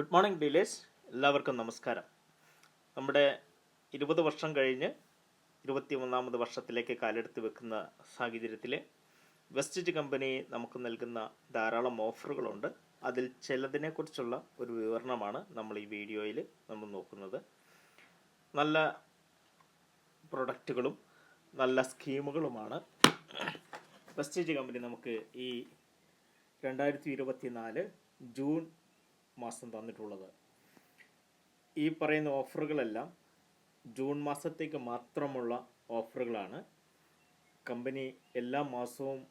Good morning dealers എല്ലാവർക്കും നമസ്കാരം. നമ്മുടെ ഇരുപത് വർഷം കഴിഞ്ഞ് ഇരുപത്തി ഒന്നാമത് വർഷത്തിലേക്ക് കാലെടുത്ത് വെക്കുന്ന സാഹചര്യത്തിൽ വെസ്റ്റിജ് കമ്പനി നമുക്ക് നൽകുന്ന ധാരാളം ഓഫറുകളുണ്ട്. അതിൽ ചിലതിനെക്കുറിച്ചുള്ള ഒരു വിവരണമാണ് നമ്മൾ ഈ വീഡിയോയിൽ നമ്മൾ നോക്കുന്നത്. നല്ല പ്രൊഡക്റ്റുകളും നല്ല സ്കീമുകളുമാണ്. വെസ്റ്റേജ് കമ്പനി നമുക്ക് ഈ രണ്ടായിരത്തി ഇരുപത്തി നാല് ജൂൺ മാസം തന്നിട്ടുള്ളത്. ഈ പറയുന്ന ഓഫറുകളെല്ലാം ജൂൺ മാസത്തേക്ക് മാത്രമുള്ള ഓഫറുകളാണ്. കമ്പനി എല്ലാ മാസവും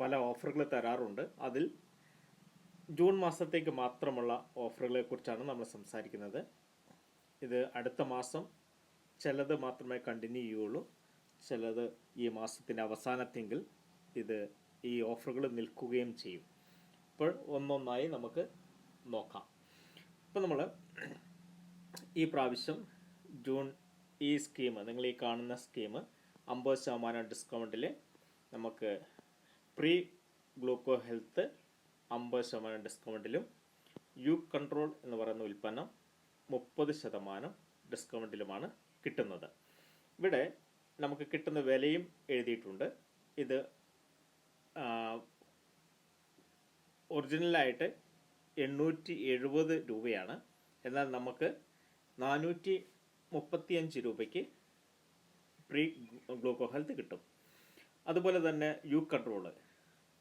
പല ഓഫറുകൾ തരാറുണ്ട്. അതിൽ ജൂൺ മാസത്തേക്ക് മാത്രമുള്ള ഓഫറുകളെ കുറിച്ചാണ് നമ്മൾ സംസാരിക്കുന്നത്. ഇത് അടുത്ത മാസം ചിലത് മാത്രമേ കണ്ടിന്യൂ ചെയ്യുള്ളൂ ചിലത് ഈ മാസത്തിന്റെ അവസാനത്തെങ്കിൽ ഇത് ഈ ഓഫറുകൾ നിൽക്കുകയും ചെയ്യും. അപ്പോൾ ഒന്നൊന്നായി നമുക്ക് നോക്കാം. ഇപ്പം നമ്മൾ ഈ പ്രാവശ്യം ജൂൺ ഈ സ്കീം നിങ്ങൾ ഈ കാണുന്ന സ്കീം അമ്പത് ശതമാനം ഡിസ്കൗണ്ടിൽ നമുക്ക് പ്രീ ഗ്ലൂക്കോ ഹെൽത്ത് അമ്പത് ശതമാനം ഡിസ്കൗണ്ടിലും യു കൺട്രോൾ എന്ന് പറയുന്ന ഉൽപ്പന്നം മുപ്പത് ശതമാനം ഡിസ്കൗണ്ടിലുമാണ് കിട്ടുന്നത്. ഇവിടെ നമുക്ക് കിട്ടുന്ന വിലയും എഴുതിയിട്ടുണ്ട്. ഇത് ഒറിജിനലായിട്ട് എണ്ണൂറ്റി എഴുപത് രൂപയാണ്. എന്നാൽ നമുക്ക് നാനൂറ്റി മുപ്പത്തിയഞ്ച് രൂപയ്ക്ക് പ്രീ ഗ്ലൂക്കോ ഹെൽത്ത് കിട്ടും. അതുപോലെ തന്നെ യു കൺട്രോൾ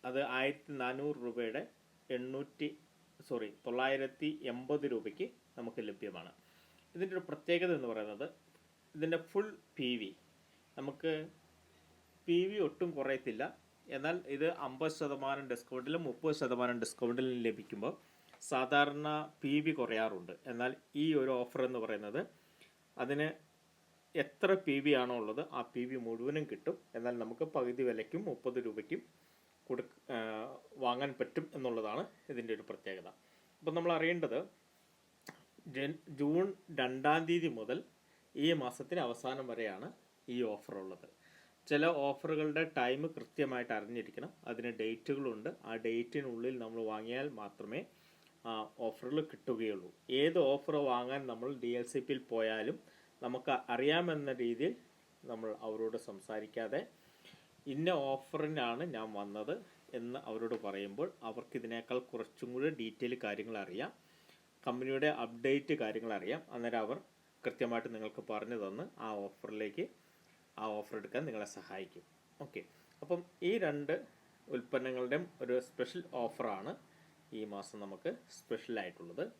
അത് ആയിരത്തി നാനൂറ് രൂപയുടെ എണ്ണൂറ്റി സോറി തൊള്ളായിരത്തി എൺപത് രൂപയ്ക്ക് നമുക്ക് ലഭ്യമാണ്. ഇതിന്റെ ഒരു പ്രത്യേകത എന്ന് പറയുന്നത് ഇതിന്റെ ഫുൾ പി വി. നമുക്ക് പി വി ഒട്ടും കുറയത്തില്ല. എന്നാൽ ഇത് അമ്പത് ശതമാനം ഡിസ്കൗണ്ടിലും മുപ്പത് ശതമാനം ഡിസ്കൗണ്ടിലും ലഭിക്കുമ്പോൾ സാധാരണ പി വി കുറയാറുണ്ട്. എന്നാൽ ഈ ഒരു ഓഫർ എന്ന് പറയുന്നത് അതിന് എത്ര പി വി ആണോ ഉള്ളത് ആ പി വി മുഴുവനും കിട്ടും. എന്നാൽ നമുക്ക് പകുതി വിലയ്ക്കും മുപ്പത് രൂപയ്ക്കും കൊടു വാങ്ങാൻ പറ്റും എന്നുള്ളതാണ് ഇതിന്റെ ഒരു പ്രത്യേകത. അപ്പം നമ്മൾ അറിയേണ്ടത് ജൻ ജൂൺ രണ്ടാം തീയതി മുതൽ ഈ മാസത്തിന് അവസാനം വരെയാണ് ഈ ഓഫർ ഉള്ളത്. ചില ഓഫറുകളുടെ ടൈം കൃത്യമായിട്ട് അറിഞ്ഞിരിക്കണം. അതിന് ഡേറ്റുകളുണ്ട് ആ ഡേറ്റിനുള്ളിൽ നമ്മൾ വാങ്ങിയാൽ മാത്രമേ ആ ഓഫറുകൾ കിട്ടുകയുള്ളൂ. ഏത് ഓഫർ വാങ്ങാൻ നമ്മൾ ഡി എൽ സി പിയിൽ പോയാലും നമുക്ക് അറിയാമെന്ന രീതിയിൽ നമ്മൾ അവരോട് സംസാരിക്കാതെ ഇന്ന ഓഫറിനാണ് ഞാൻ വന്നത് എന്ന് അവരോട് പറയുമ്പോൾ അവർക്ക് ഇതിനേക്കാൾ കുറച്ചും കൂടി ഡീറ്റെയിൽ കാര്യങ്ങൾ അറിയാം. കമ്പനിയുടെ അപ്ഡേറ്റ് കാര്യങ്ങൾ അറിയാം. അന്നേരം അവർ കൃത്യമായിട്ട് നിങ്ങൾക്ക് പറഞ്ഞു തന്ന് ആ ഓഫറിലേക്ക് ആ ഓഫർ എടുക്കാൻ നിങ്ങളെ സഹായിക്കും. ഓക്കെ അപ്പം ഈ രണ്ട് ഉൽപ്പന്നങ്ങളുടെയും ഒരു സ്പെഷ്യൽ ഓഫറാണ് ഈ മാസം നമുക്ക് സ്പെഷ്യലായിട്ടുള്ളത്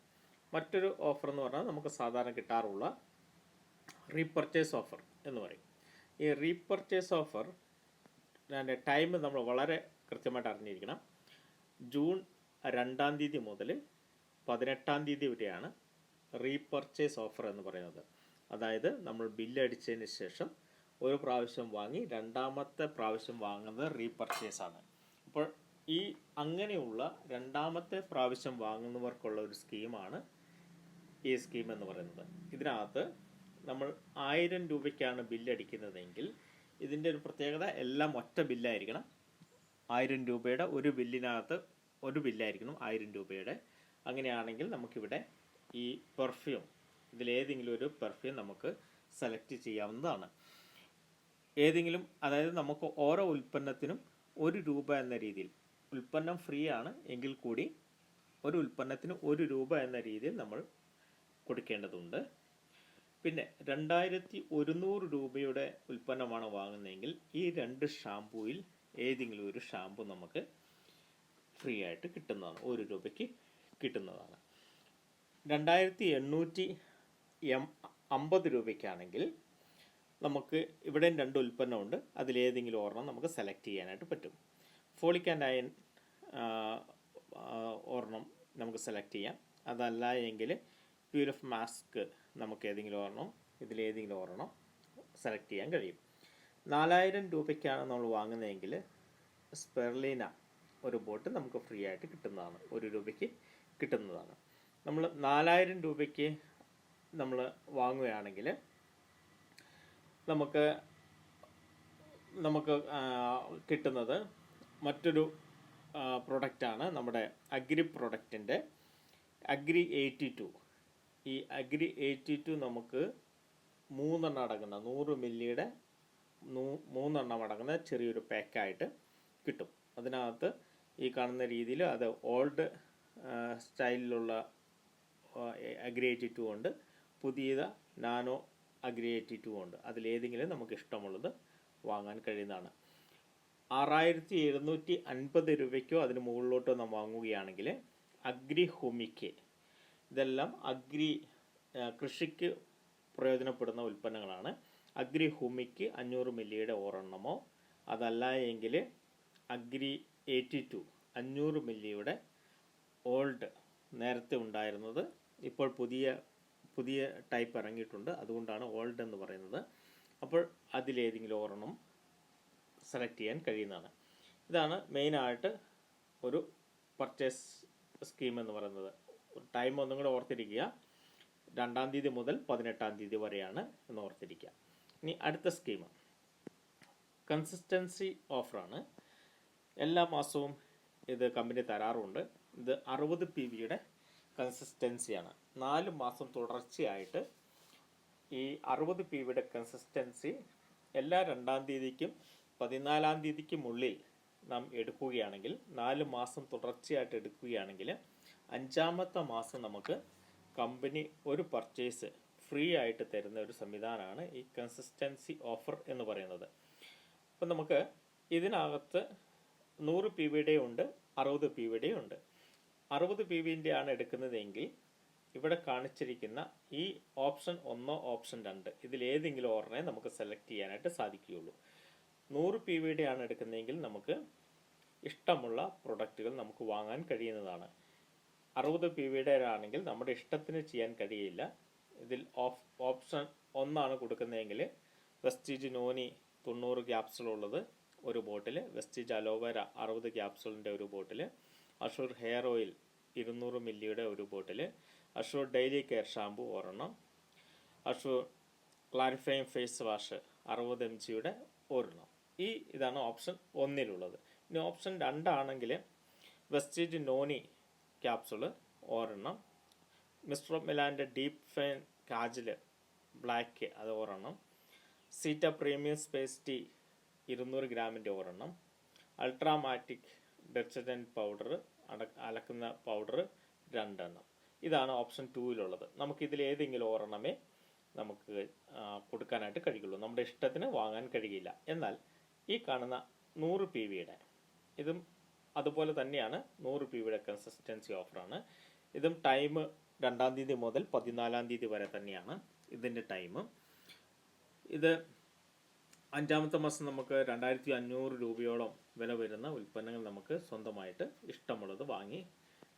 മറ്റൊരു ഓഫർ എന്ന് പറഞ്ഞാൽ നമുക്ക് സാധാരണ കിട്ടാറുള്ള റീപർച്ചേസ് ഓഫർ എന്ന് പറയും. ഈ റീപർച്ചേസ് ഓഫർ അതിന്റെ ടൈം നമ്മൾ വളരെ കൃത്യമായിട്ട് അറിഞ്ഞിരിക്കണം. ജൂൺ രണ്ടാം തീയതി മുതൽ പതിനെട്ടാം തീയതി വരെയാണ് റീപർച്ചേസ് ഓഫർ എന്ന് പറയുന്നത്. അതായത് നമ്മൾ ബില്ലടിച്ചതിന് ശേഷം ഒരു പ്രാവശ്യം വാങ്ങി രണ്ടാമത്തെ പ്രാവശ്യം വാങ്ങുന്നത് റീപർച്ചേസ് ആണ്. അപ്പോൾ ഈ അങ്ങനെയുള്ള രണ്ടാമത്തെ പ്രാവശ്യം വാങ്ങുന്നവർക്കുള്ള ഒരു സ്കീമാണ് ഈ സ്കീം എന്ന് പറയുന്നത്. ഇതിനകത്ത് നമ്മൾ ആയിരം രൂപയ്ക്കാണ് ബില്ലടിക്കുന്നതെങ്കിൽ ഇതിന്റെ ഒരു പ്രത്യേകത എല്ലാം ഒറ്റ ബില്ലായിരിക്കണം. ആയിരം രൂപയുടെ ഒരു ബില്ലിനകത്ത് ഒരു ബില്ലായിരിക്കണം ആയിരം രൂപയുടെ. അങ്ങനെയാണെങ്കിൽ നമുക്കിവിടെ ഈ പെർഫ്യൂം ഇതിലേതെങ്കിലും ഒരു പെർഫ്യൂം നമുക്ക് സെലക്ട് ചെയ്യാവുന്നതാണ്. ഏതെങ്കിലും അതായത് നമുക്ക് ഓരോ ഉൽപ്പന്നത്തിനും ഒരു രൂപ എന്ന രീതിയിൽ ഉൽപ്പന്നം ഫ്രീ ആണ് എങ്കിൽ കൂടി ഒരു ഉൽപ്പന്നത്തിന് ഒരു രൂപ എന്ന രീതിയിൽ നമ്മൾ കൊടുക്കേണ്ടതുണ്ട്. പിന്നെ രണ്ടായിരത്തി ഒരുന്നൂറ് രൂപയുടെ ഉൽപ്പന്നമാണ് വാങ്ങുന്നതെങ്കിൽ ഈ രണ്ട് ഷാമ്പൂയിൽ ഏതെങ്കിലും ഒരു ഷാമ്പു നമുക്ക് ഫ്രീ ആയിട്ട് കിട്ടുന്നതാണ്. ഒരു രൂപയ്ക്ക് കിട്ടുന്നതാണ്. രണ്ടായിരത്തി എണ്ണൂറ്റി എം അമ്പത് രൂപയ്ക്കാണെങ്കിൽ നമുക്ക് ഇവിടെയും രണ്ട് ഉൽപ്പന്നമുണ്ട്. അതിലേതെങ്കിലും ഒരെണ്ണം നമുക്ക് സെലക്ട് ചെയ്യാനായിട്ട് പറ്റും. ഫോളിക് ആൻഡ് അയൺ ഒരെണ്ണം നമുക്ക് സെലക്ട് ചെയ്യാം. അതല്ല എങ്കിൽ പ്യൂർ ഓഫ് മാസ്ക് നമുക്ക് ഏതെങ്കിലും ഒരെണ്ണം ഇതിലേതെങ്കിലും ഒരെണ്ണം സെലക്ട് ചെയ്യാൻ കഴിയും. നാലായിരം രൂപയ്ക്കാണ് നമ്മൾ വാങ്ങുന്നതെങ്കിൽ സ്പെർലിന ഒരു ബോട്ട് നമുക്ക് ഫ്രീ ആയിട്ട് കിട്ടുന്നതാണ്. ഒരു രൂപയ്ക്ക് കിട്ടുന്നതാണ്. നമ്മൾ നാലായിരം രൂപയ്ക്ക് നമ്മൾ വാങ്ങുകയാണെങ്കിൽ നമുക്ക് നമുക്ക് കിട്ടുന്നത് മറ്റൊരു പ്രൊഡക്റ്റാണ് നമ്മുടെ അഗ്രി പ്രൊഡക്റ്റിന്റെ അഗ്രി എയ്റ്റി ടു ഈ അഗ്രി എയ്റ്റി ടു നമുക്ക് മൂന്നെണ്ണം അടങ്ങുന്ന നൂറ് മില്ലിയുടെ മൂന്നെണ്ണം അടങ്ങുന്ന ചെറിയൊരു പാക്കായിട്ട് കിട്ടും. അതിനകത്ത് ഈ കാണുന്ന രീതിയിൽ അത് ഓൾഡ് സ്റ്റൈലിലുള്ള അഗ്രി എയ്റ്റി ടു ഉണ്ട്. പുതിയത് നാനോ അഗ്രി എയ്റ്റി ടു ഉണ്ട്. അതിലേതെങ്കിലും നമുക്ക് ഇഷ്ടമുള്ളത് വാങ്ങാൻ കഴിയുന്നതാണ്. ആറായിരത്തി എഴുന്നൂറ്റി അൻപത് രൂപയ്ക്കോ അതിന് മുകളിലോട്ടോ നാം വാങ്ങുകയാണെങ്കിൽ അഗ്രി ഹുമിക്ക്. ഇതെല്ലാം അഗ്രി കൃഷിക്ക് പ്രയോജനപ്പെടുന്ന ഉൽപ്പന്നങ്ങളാണ്. അഗ്രി ഹുമിക്ക് അഞ്ഞൂറ് മില്ലിയുടെ ഒരെണ്ണമോ അതല്ല എങ്കിൽ അഗ്രി എയ്റ്റി ടു അഞ്ഞൂറ് മില്ലിയുടെ ഓൾഡ് നേരത്തെ ഉണ്ടായിരുന്നത്. ഇപ്പോൾ പുതിയ പുതിയ ടൈപ്പ് ഇറങ്ങിയിട്ടുണ്ട്. അതുകൊണ്ടാണ് ഓൾഡ് എന്ന് പറയുന്നത്. അപ്പോൾ അതിലേതെങ്കിലും ഒരെണ്ണം സെലക്ട് ചെയ്യാൻ കഴിയുന്നതാണ്. ഇതാണ് മെയിനായിട്ട് ഒരു പർച്ചേസ് സ്കീം എന്ന് പറയുന്നത്. ടൈം ഒന്നും കൂടെ ഓർത്തിരിക്കുക. രണ്ടാം തീയതി മുതൽ പതിനെട്ടാം തീയതി വരെയാണ് എന്ന് ഓർത്തിരിക്കുക. ഇനി അടുത്ത സ്കീം കൺസിസ്റ്റൻസി ഓഫറാണ് എല്ലാ മാസവും ഇത് കമ്പനി തരാറുണ്ട്. ഇത് അറുപത് പി വിയുടെ കൺസിസ്റ്റൻസിയാണ് നാല് മാസം തുടർച്ചയായിട്ട് ഈ അറുപത് പി വിയുടെ കൺസിസ്റ്റൻസി എല്ലാ രണ്ടാം തീയതിക്കും പതിനാലാം തീയതിക്കുമുള്ളിൽ നാം എടുക്കുകയാണെങ്കിൽ നാല് മാസം തുടർച്ചയായിട്ട് എടുക്കുകയാണെങ്കിൽ അഞ്ചാമത്തെ മാസം നമുക്ക് കമ്പനി ഒരു പർച്ചേസ് ഫ്രീ ആയിട്ട് തരുന്ന ഒരു സംവിധാനമാണ് ഈ കൺസിസ്റ്റൻസി ഓഫർ എന്ന് പറയുന്നത്. അപ്പം നമുക്ക് ഇതിനകത്ത് നൂറ് പി വിയുടെ ഉണ്ട് അറുപത് പി വിയുടെ ഉണ്ട്. അറുപത് പി വിന്റെ ആണ് എടുക്കുന്നതെങ്കിൽ ഇവിടെ കാണിച്ചിരിക്കുന്ന ഈ ഓപ്ഷൻ ഒന്നോ ഓപ്ഷൻ രണ്ട് ഇതിലേതെങ്കിലും ഓർഡറിനെ നമുക്ക് സെലക്ട് ചെയ്യാനായിട്ട് സാധിക്കുകയുള്ളൂ. നൂറ് പി വിയുടെ ആണ് എടുക്കുന്നതെങ്കിൽ നമുക്ക് ഇഷ്ടമുള്ള പ്രൊഡക്റ്റുകൾ നമുക്ക് വാങ്ങാൻ കഴിയുന്നതാണ്. അറുപത് പി വിയുടെ ആണെങ്കിൽ നമ്മുടെ ഇഷ്ടത്തിന് ചെയ്യാൻ കഴിയില്ല. ഇതിൽ ഓഫ് ഓപ്ഷൻ ഒന്നാണ് കൊടുക്കുന്നതെങ്കിൽ വെസ്റ്റീജ് നോനി തൊണ്ണൂറ് ക്യാപ്സുൾ ഉള്ളത് ഒരു ബോട്ടിൽ വെസ്റ്റീജ് അലോവേര അറുപത് ക്യാപ്സുളിന്റെ ഒരു ബോട്ടിൽ അഷൂർ ഹെയർ ഓയിൽ ഇരുന്നൂറ് മില്ലിയുടെ ഒരു bottle Assure daily care shampoo ഒരെണ്ണം അഷൂർ ക്ലാരിഫൈങ് ഫേസ് വാഷ് അറുപത് എം ജിയുടെ ഒരെണ്ണം. ഈ ഇതാണ് ഓപ്ഷൻ ഒന്നിലുള്ളത്. ഇനി ഓപ്ഷൻ രണ്ടാണെങ്കിൽ വെസ്റ്റേജ് നോനി ക്യാപ്സുൾ ഒരെണ്ണം മിസ്റ്റർ മിലാന്റെ ഡീപ് ഫൈൻ കാജിൽ ബ്ലാക്ക് അത് ഒരെണ്ണം സീറ്റ പ്രീമിയം സ്പേസ് ടീ ഇരുന്നൂറ് ഗ്രാമിന്റെ ഒരെണ്ണം അൾട്രാമാറ്റിക് ഡെറ്റർജന്റ് പൗഡർ അട അലക്കുന്ന പൗഡർ രണ്ടെണ്ണം. ഇതാണ് ഓപ്ഷൻ ടൂവിലുള്ളത്. നമുക്കിതിൽ ഏതെങ്കിലും ഒരെണ്ണമേ നമുക്ക് കൊടുക്കാനായിട്ട് കഴിയുള്ളൂ. നമ്മുടെ ഇഷ്ടത്തിന് വാങ്ങാൻ കഴിയില്ല. എന്നാൽ ഈ കാണുന്ന നൂറ് പി വിയുടെ ഇതും അതുപോലെ തന്നെയാണ് നൂറ് പി വിയുടെ കൺസിസ്റ്റൻസി ഓഫറാണ് ഇതും ടൈം രണ്ടാം തീയതി മുതൽ പതിനാലാം തീയതി വരെ തന്നെയാണ് ഇതിന്റെ ടൈം ഇത് അഞ്ചാമത്തെ മാസം നമുക്ക് രണ്ടായിരത്തി അഞ്ഞൂറ് രൂപയോളം വില വരുന്ന ഉൽപ്പന്നങ്ങൾ നമുക്ക് സ്വന്തമായിട്ട് ഇഷ്ടമുള്ളത് വാങ്ങി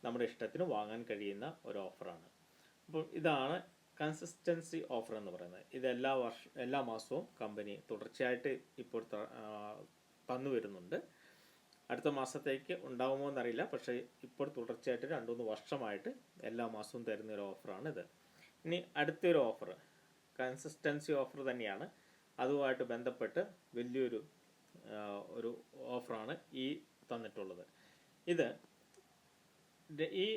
നമ്മുടെ ഇഷ്ടത്തിന് വാങ്ങാൻ കഴിയുന്ന ഒരു ഓഫറാണ് അപ്പോൾ ഇതാണ് കൺസിസ്റ്റൻസി ഓഫർ എന്ന് പറയുന്നത്. ഇത് എല്ലാ വർഷ എല്ലാ മാസവും കമ്പനി തുടർച്ചയായിട്ട് ഇപ്പോൾ തന്നു വരുന്നുണ്ട്. അടുത്ത മാസത്തേക്ക് ഉണ്ടാകുമോ എന്നറിയില്ല. പക്ഷേ ഇപ്പോൾ തുടർച്ചയായിട്ട് രണ്ട് മൂന്ന് വർഷമായിട്ട് എല്ലാ മാസവും തരുന്ന ഒരു ഓഫറാണ് ഇത് ഇനി അടുത്തൊരു ഓഫർ കൺസിസ്റ്റൻസി ഓഫർ തന്നെയാണ്. അതുമായിട്ട് ബന്ധപ്പെട്ട് വലിയൊരു ഒരു ഓഫറാണ് ഈ തന്നിട്ടുള്ളത്. ഇത് ഈ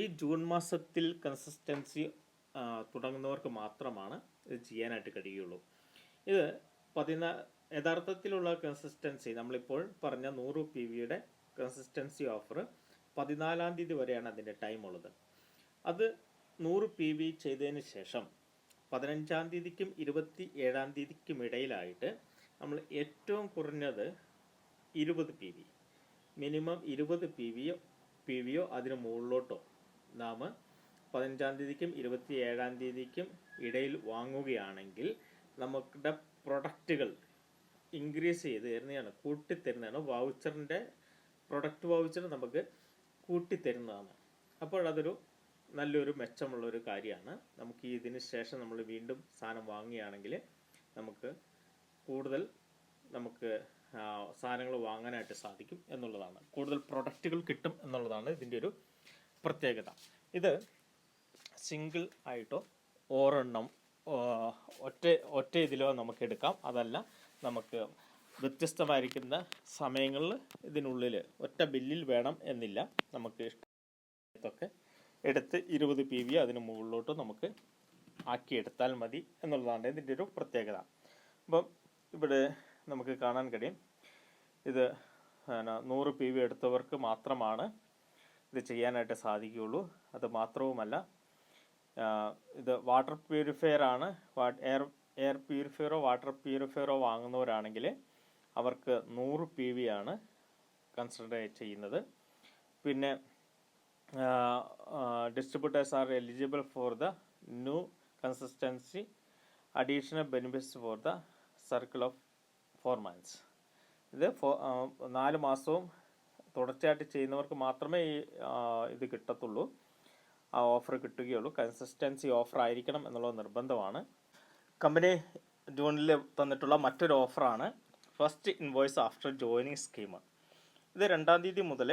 ഈ ജൂൺ മാസത്തിൽ കൺസിസ്റ്റൻസി തുടങ്ങുന്നവർക്ക് മാത്രമാണ് ഇത് ചെയ്യാനായിട്ട് കഴിയുള്ളൂ. ഇത് പതിനാ യഥാർത്ഥത്തിലുള്ള കൺസിസ്റ്റൻസി നമ്മളിപ്പോൾ പറഞ്ഞ നൂറ് പി വിയുടെ കൺസിസ്റ്റൻസി ഓഫർ പതിനാലാം തീയതി വരെയാണ് അതിന്റെ ടൈം ഉള്ളത്. അത് നൂറ് പി വി ചെയ്തതിന് ശേഷം പതിനഞ്ചാം തീയതിക്കും ഇരുപത്തി ഏഴാം തീയതിക്കും ഇടയിലായിട്ട് നമ്മൾ ഏറ്റവും കുറഞ്ഞത് ഇരുപത് പി വി മിനിമം ഇരുപത് പി വിയോ പി വിയോ അതിന് മുകളിലോട്ടോ നാം പതിനഞ്ചാം തീയതിക്കും ഇരുപത്തി ഏഴാം തീയതിക്കും ഇടയിൽ വാങ്ങുകയാണെങ്കിൽ നമ്മുടെ പ്രൊഡക്റ്റുകൾ ഇൻക്രീസ് ചെയ്ത് തരുന്നതാണ് കൂട്ടിത്തരുന്നതാണ്. വൗച്ചറിന്റെ പ്രൊഡക്റ്റ് വൗച്ചർ നമുക്ക് കൂട്ടിത്തരുന്നതാണ്. അപ്പോൾ അതൊരു നല്ലൊരു മെച്ചമുള്ള ഒരു കാര്യമാണ്. നമുക്ക് ഇതിന് ശേഷം നമ്മൾ വീണ്ടും സാധനം വാങ്ങുകയാണെങ്കിൽ നമുക്ക് കൂടുതൽ നമുക്ക് സാധനങ്ങൾ വാങ്ങാനായിട്ട് സാധിക്കും എന്നുള്ളതാണ്. കൂടുതൽ പ്രൊഡക്റ്റുകൾ കിട്ടും എന്നുള്ളതാണ് ഇതിന്റെ ഒരു പ്രത്യേകത. ഇത് സിംഗിൾ ആയിട്ടോ ഓരെണ്ണം ഒറ്റ ഒറ്റ ഇതിലോ നമുക്ക് എടുക്കാം. അതല്ല നമുക്ക് വ്യത്യസ്തമായിരിക്കുന്ന സമയങ്ങളിൽ ഇതിനുള്ളിൽ ഒറ്റ ബില്ലിൽ വേണം എന്നില്ല. നമുക്ക് ഇഷ്ടത്തൊക്കെ എടുത്ത് ഇരുപത് പി വി അതിന് മുകളിലോട്ട് നമുക്ക് ആക്കിയെടുത്താൽ മതി എന്നുള്ളതാണ് ഇതിന്റെ ഒരു പ്രത്യേകത. അപ്പം ഇവിടെ നമുക്ക് കാണാൻ കഴിയും. ഇത് നൂറ് പി വി എടുത്തവർക്ക് മാത്രമാണ് ഇത് ചെയ്യാനായിട്ട് സാധിക്കുകയുള്ളൂ. അത് മാത്രവുമല്ല ഇത് വാട്ടർ പ്യൂരിഫയർ ആണ്. എയർ എയർ പ്യൂരിഫയറോ വാട്ടർ പ്യൂരിഫയറോ വാങ്ങുന്നവരാണെങ്കിൽ അവർക്ക് നൂറ് പി വി ആണ് കൺസിഡർ ചെയ്യുന്നത്. പിന്നെ distributors are eligible for the new consistency additional benefits for the circle of four months ഇത് ഫോ നാല് മാസവും തുടർച്ചയായിട്ട് ചെയ്യുന്നവർക്ക് മാത്രമേ ഈ ഇത് കിട്ടത്തുള്ളൂ. ആ ഓഫർ കിട്ടുകയുള്ളൂ. കൺസിസ്റ്റൻസി ഓഫർ ആയിരിക്കണം എന്നുള്ളത് നിർബന്ധമാണ്. കമ്പനി ജൂണിൽ തന്നിട്ടുള്ള മറ്റൊരു ഓഫറാണ് first invoice after joining scheme ഇത് രണ്ടാം തീയതി മുതൽ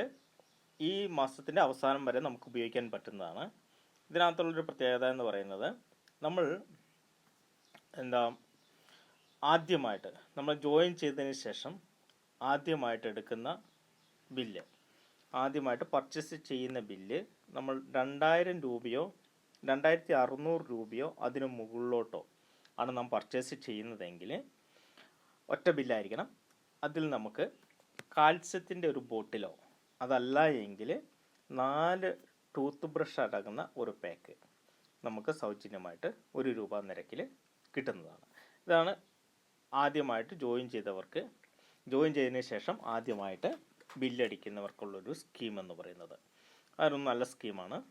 ഈ മാസത്തിന്റെ അവസാനം വരെ നമുക്ക് ഉപയോഗിക്കാൻ പറ്റുന്നതാണ്. ഇതിനകത്തുള്ളൊരു പ്രത്യേകത എന്ന് പറയുന്നത് നമ്മൾ എന്താ ആദ്യമായിട്ട് നമ്മൾ ജോയിൻ ചെയ്തതിന് ശേഷം ആദ്യമായിട്ട് എടുക്കുന്ന ബില്ല് ആദ്യമായിട്ട് പർച്ചേസ് ചെയ്യുന്ന ബില്ല് നമ്മൾ രണ്ടായിരം രൂപയോ രണ്ടായിരത്തി അറുന്നൂറ് രൂപയോ അതിന് മുകളിലോട്ടോ ആണ് നാം പർച്ചേസ് ചെയ്യുന്നതെങ്കിൽ ഒറ്റ ബില്ലായിരിക്കണം അതിൽ നമുക്ക് കാൽസ്യത്തിന്റെ ഒരു ബോട്ടിലോ അതല്ല എങ്കിൽ നാല് ടൂത്ത് ബ്രഷ് അടങ്ങുന്ന ഒരു പാക്ക് നമുക്ക് സൗജന്യമായിട്ട് ഒരു രൂപ നിരക്കിൽ കിട്ടുന്നതാണ്. ഇതാണ് ആദ്യമായിട്ട് ജോയിൻ ചെയ്തവർക്ക്. ജോയിൻ ചെയ്തതിന് ശേഷം ആദ്യമായിട്ട് ബില്ലടിക്കുന്നവർക്കുള്ളൊരു സ്കീം എന്ന് പറയുന്നത്. അതൊരു നല്ല സ്കീമാണ്.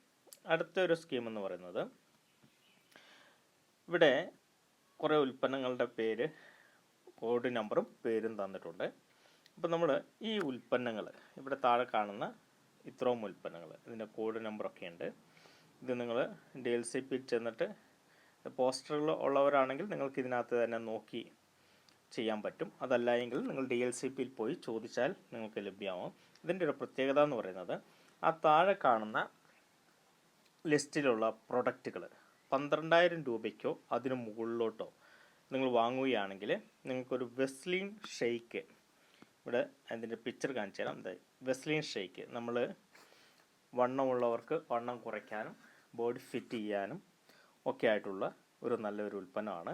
അടുത്തൊരു സ്കീം എന്ന് പറയുന്നത് ഇവിടെ കുറേ ഉൽപ്പന്നങ്ങളുടെ പേര് കോഡ് നമ്പറും പേരും തന്നിട്ടുണ്ട്. അപ്പോൾ നമ്മൾ ഈ ഉൽപ്പന്നങ്ങൾ ഇവിടെ താഴെ കാണുന്ന ഇത്രയും ഉൽപ്പന്നങ്ങൾ ഇതിന്റെ കോഡ് നമ്പറൊക്കെ ഉണ്ട്. ഇത് നിങ്ങൾ ഡി എൽ സി പി ചെന്നിട്ട് പോസ്റ്ററുകൾ ഉള്ളവരാണെങ്കിൽ നിങ്ങൾക്ക് ഇതിനകത്ത് തന്നെ നോക്കി ചെയ്യാൻ പറ്റും. അതല്ല എങ്കിൽ നിങ്ങൾ ഡി എൽ സി പിയിൽ പോയി ചോദിച്ചാൽ നിങ്ങൾക്ക് ലഭ്യമാവും. ഇതിന്റെ ഒരു പ്രത്യേകത എന്ന് പറയുന്നത് ആ താഴെ കാണുന്ന ലിസ്റ്റിലുള്ള പ്രൊഡക്റ്റുകൾ പന്ത്രണ്ടായിരം രൂപയ്ക്കോ അതിന് മുകളിലോട്ടോ നിങ്ങൾ വാങ്ങുകയാണെങ്കിൽ നിങ്ങൾക്കൊരു വെസ്ലിൻ ഷെയ്ക്ക് ഇവിടെ അതിന്റെ പിക്ചർ കാണിച്ചു തരാം. എന്താ വെസ്ലീൻ ഷെയ്ക്ക്. നമ്മൾ വണ്ണമുള്ളവർക്ക് വണ്ണം കുറയ്ക്കാനും ബോഡി ഫിറ്റ് ചെയ്യാനും ഒക്കെ ആയിട്ടുള്ള ഒരു നല്ലൊരു ഉൽപ്പന്നമാണ്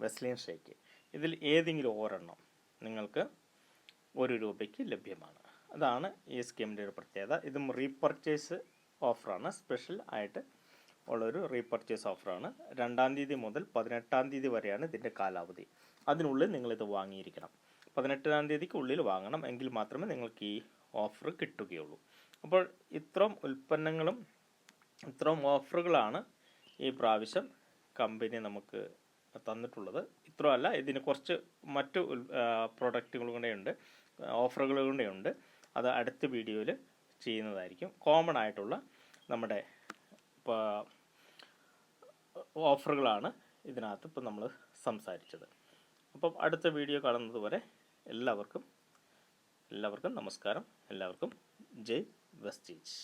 വെസ്ലിൻ ഷേക്ക് ഇതിൽ ഏതെങ്കിലും ഒരെണ്ണം നിങ്ങൾക്ക് ഒരു രൂപയ്ക്ക് ലഭ്യമാണ്. അതാണ് ഈ സ്കീമിന്റെ ഒരു പ്രത്യേകത. ഇതും റീപർച്ചേസ് ഓഫറാണ് സ്പെഷ്യൽ ആയിട്ട് ഉള്ളൊരു റീപർച്ചേസ് ഓഫറാണ് രണ്ടാം തീയതി മുതൽ പതിനെട്ടാം തീയതി വരെയാണ് ഇതിന്റെ കാലാവധി. അതിനുള്ളിൽ നിങ്ങളിത് വാങ്ങിയിരിക്കണം. പതിനെട്ടാം തീയതിക്ക് ഉള്ളിൽ വാങ്ങണം എങ്കിൽ മാത്രമേ നിങ്ങൾക്ക് ഈ ഓഫർ കിട്ടുകയുള്ളൂ. അപ്പോൾ ഇത്രയും ഉൽപ്പന്നങ്ങളും ഇത്രയും ഓഫറുകളാണ് ഈ പ്രാവശ്യം കമ്പനി നമുക്ക് തന്നിട്ടുള്ളത്. ഇത്രയല്ല ഇതിന് കുറച്ച് മറ്റു പ്രൊഡക്റ്റുകൾ ഉണ്ട് ഓഫറുകൾ ഉണ്ട്. അത് അടുത്ത വീഡിയോയിൽ ചെയ്യുന്നതായിരിക്കും. കോമൺ ആയിട്ടുള്ള നമ്മുടെ ഓഫറുകളാണ് ഇതിനകത്ത് ഇപ്പം നമ്മൾ സംസാരിച്ചത്. അപ്പം അടുത്ത വീഡിയോ കാണുന്നത് വരെ എല്ലാവർക്കും എല്ലാവർക്കും നമസ്കാരം. എല്ലാവർക്കും ജയ് വെസ്റ്റീജ്.